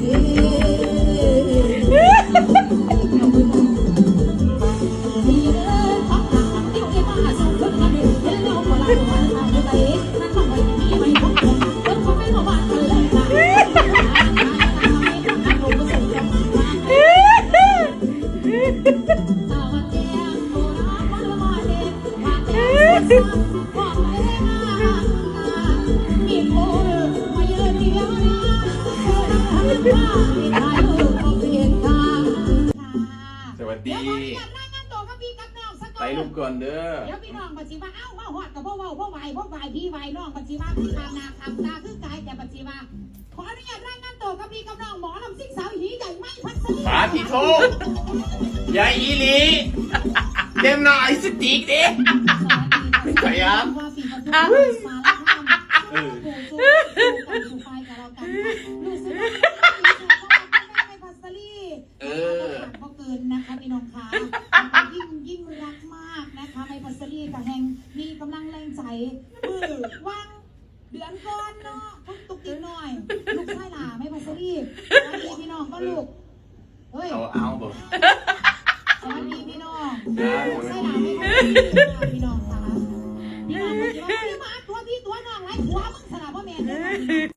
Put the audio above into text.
ยนเดินใครในสยามอยู่งามงามเมื่อเรียกละน้ำตาแสงอาทิตย์ส่องแม่น้ำโขงมันไสวัสดีขออนุญาตรายงานตัวกับพี่กับน้องไปลูกก่อนเด้อเดี๋ยวพี่น้องปัจจิมาเอ้าว่าหอดกับพ่อเว้าพ่อไหวพ่อไหวพี่ไหวน้องปัจจิมาพี่ตามนาคำตาคือกายแต่ปัจจิมาขออนุญาตรายงานตัวกับพี่กับน้องหมอลำซิ่งสาวหีใหญ่ไม่พัสลีปาที่โทยายอีลีเต็มหน่อยสติกดิไม่ใช่ครับเออ ยมือว่างเดือนก่อนเนาะเพิ่งตุกติกหน่อย ลูกชายหลาไม่พอสรีมีพี่น้องก็ลูกเฮ้ย เอาเอาบ่สวัสดีพี่น้องลูกชายหลาไม่พัสดีพี่น้องสาพี่น้องพี่มาตัวพี่ตัวน้องไรหัวมึงสลับพ่อแม่